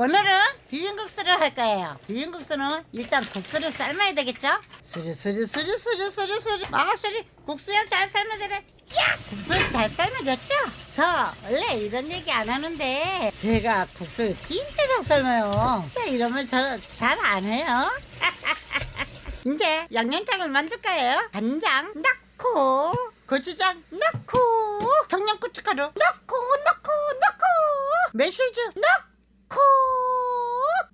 오늘은 비빔국수를 할 거예요. 비빔국수는 일단 국수를 삶아야 되겠죠? 수지 수지 수지 수지 수지 수지 마수지 국수야 잘 삶아져라. 야 국수 잘 삶아졌죠? 저 원래 이런 얘기 안 하는데 제가 국수를 진짜 잘 삶아요. 진짜 이러면 저 잘 안 해요. 이제 양념장을 만들 거예요. 간장 넣고 고추장 넣고 청양고춧가루 넣고 넣고 넣고 매실주 넣고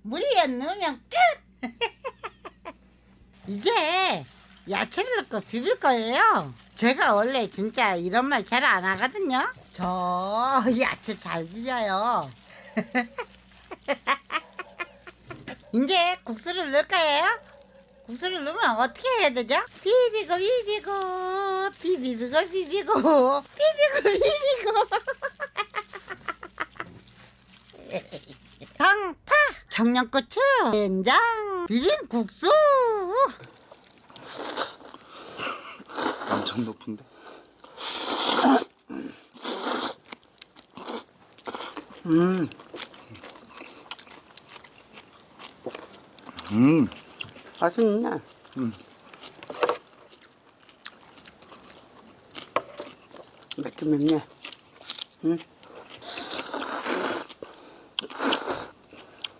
물엿 넣으면 끝. 이제 야채를 넣고 비빌 거예요. 제가 원래 진짜 이런 말 잘 안 하거든요. 저 야채 잘 비벼요. 이제 국수를 넣을 거예요. 국수를 넣으면 어떻게 해야 되죠? 비비고 비비고 비비고 비비고 비비고 비비고 당파 청양고추 된장. 비빔국수. 엄청 높은데. 음, 음, 맛있네. 맵긴 맵네.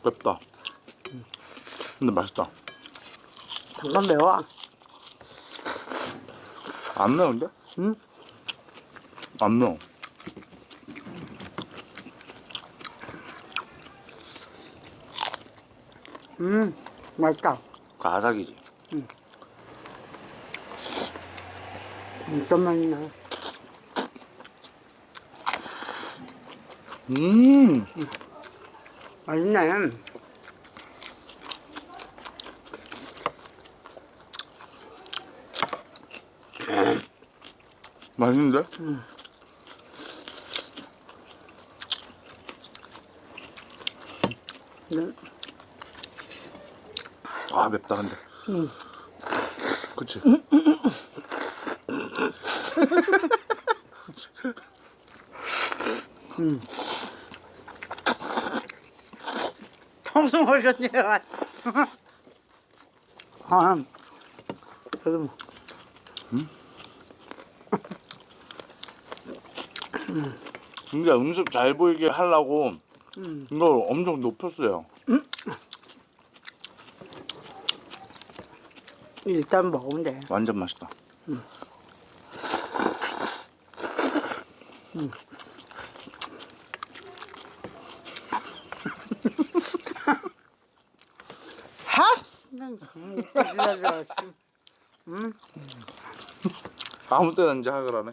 맵다. 근데 맛있다. 잠깐 매워. 안 매운데? 응? 안 매워. 음, 맛있다. 그 아삭이지. 진짜 맛있네. 음, 맛있네. 맛있는데? 네. 아 맵다 근데. 그치? 청소 오셨네요. 아, 저도 뭐. 이게 음식 잘 보이게 하려고 이거 엄청 높였어요. 일단 먹으면 돼. 완전 맛있다. 하! 음, 기다려. 아무 때나 이제 하그라네.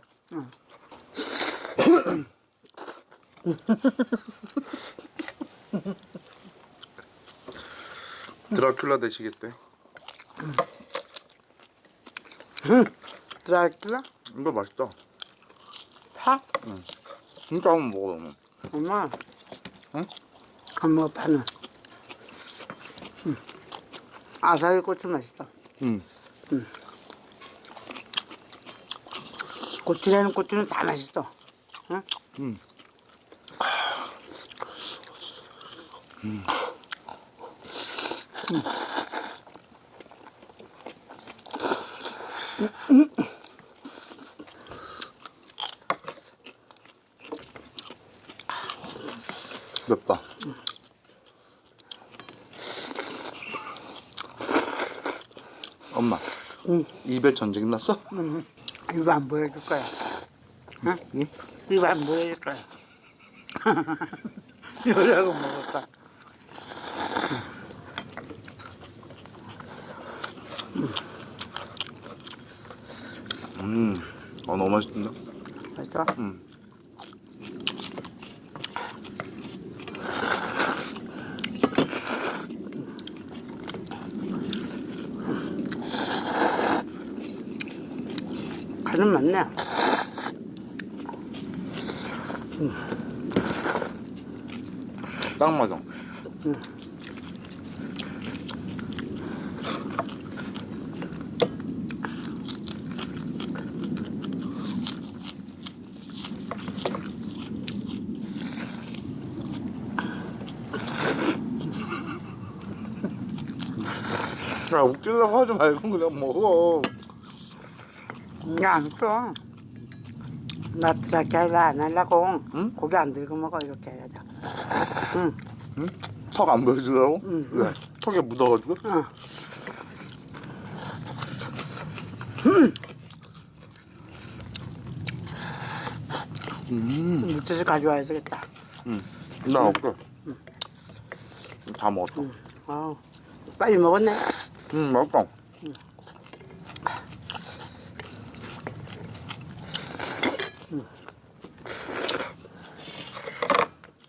드라큘라 되시겠대. 드라큘라? 이거 맛있다. 파? 진짜 한번 먹어. 너 엄마. 응? 엄마 파는. 음. 아사히 고추 맛있어. 응. 고추라는 고추는 다 맛있어. 응? 음. 맵다. 엄마. 응. 입에 전쟁 났어? 이거 안 보여줄 거야. 응? 응? 이거 안 보여줄 거야. 이러고 거야. 음. 어 너무 맛있던데. 맛있어? 응. 간은 맞네. 딱 맞아. 음. 야, 웃기려고 하지 말고 그냥 먹어. 야안 써. 나 드라게 하려 안 하려고. 응? 고기 안 들고 먹어 이렇게 해야 돼. 응. 턱안 보여주려고? 응. 왜? 턱에 묻어가지고? 어. 음. 물티슈 가져와야 되겠다. 응. 나 없어. 다 먹었어. 어. 빨리 먹었네. 응, 맛있다.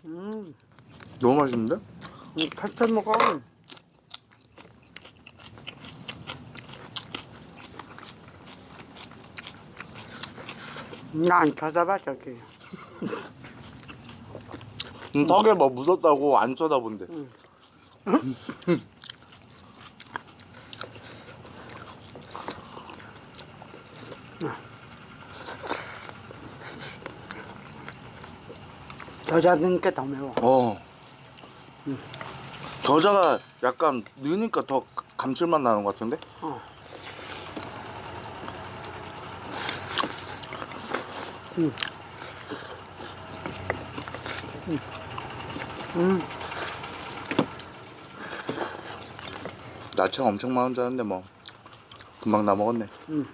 음. 너무 맛있는데? 음, 탈탈 먹어. 나안 쳐다봐 저기. 응, 턱에 뭐 묻었다고 안 쳐다본대. 여자니까 더 매워. 어. 겨자가 약간 넣으니까 더 감칠맛 나는 것 같은데? 어. 야채가 엄청 많은 줄 알았는데 뭐 금방 다 먹었네. 응.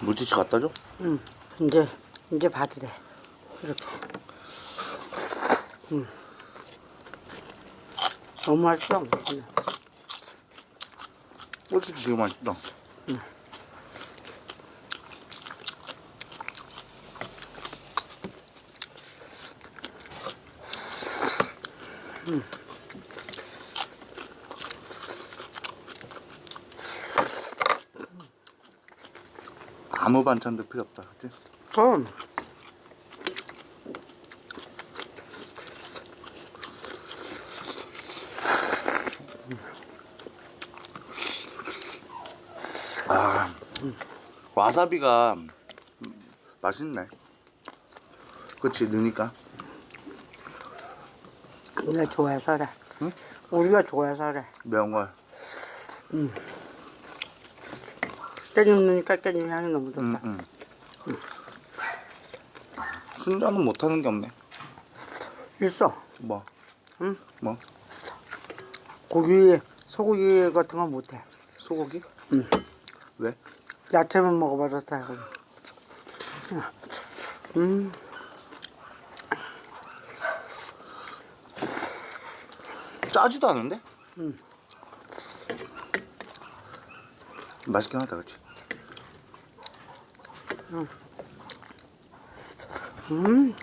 물티슈 갖다 줘? 응. 이제 이제 봐도 돼. 이렇게. 응. 너무 맛있어. 물티슈 되게 맛있다. 아무 반찬도 필요 없다, 그치? 그럼 와사비가 맛있네. 그치, 넣으니까. 우리가 좋아해서 그래. 응? 우리가 좋아해서 그래. 매운 걸. 깻잎 넣으니까 깻잎 향이 너무 좋다. 응, 응. 순자는 못하는 게 없네. 있어. 뭐? 응? 뭐? 고기, 소고기 같은 건 못해. 소고기? 응. 왜? 야채만 먹어버렸다. 이거. 음, 짜지도 않은데? 응. 맛있긴 하다, 그치? 음, 음,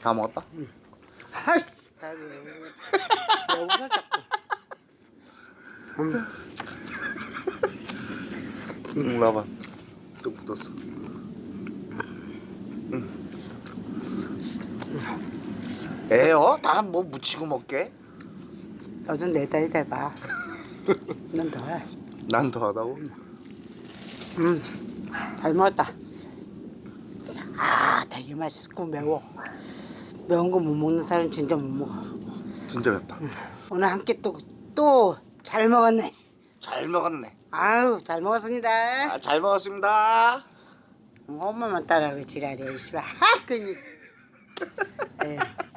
다 먹었다? 하 이. 너무 자꾸. 응, 봐봐. 또 묻었어. 응. 에요? 다 뭐 묻히고 먹게? 너도 내 다리 대봐. 넌 더해. 난 더 하다고? 음, 잘 먹었다. 아, 되게 맛있고 매워. 매운 거 못 먹는 사람 진짜 못 먹어. 진짜 맵다. 오늘 한 끼 또 또 잘 먹었네. 잘 먹었네. 아유, 잘 먹었습니다. 아, 잘 먹었습니다. 엄마만 따라하고 지랄이야, 이씨발. 하, 그니. 에휴.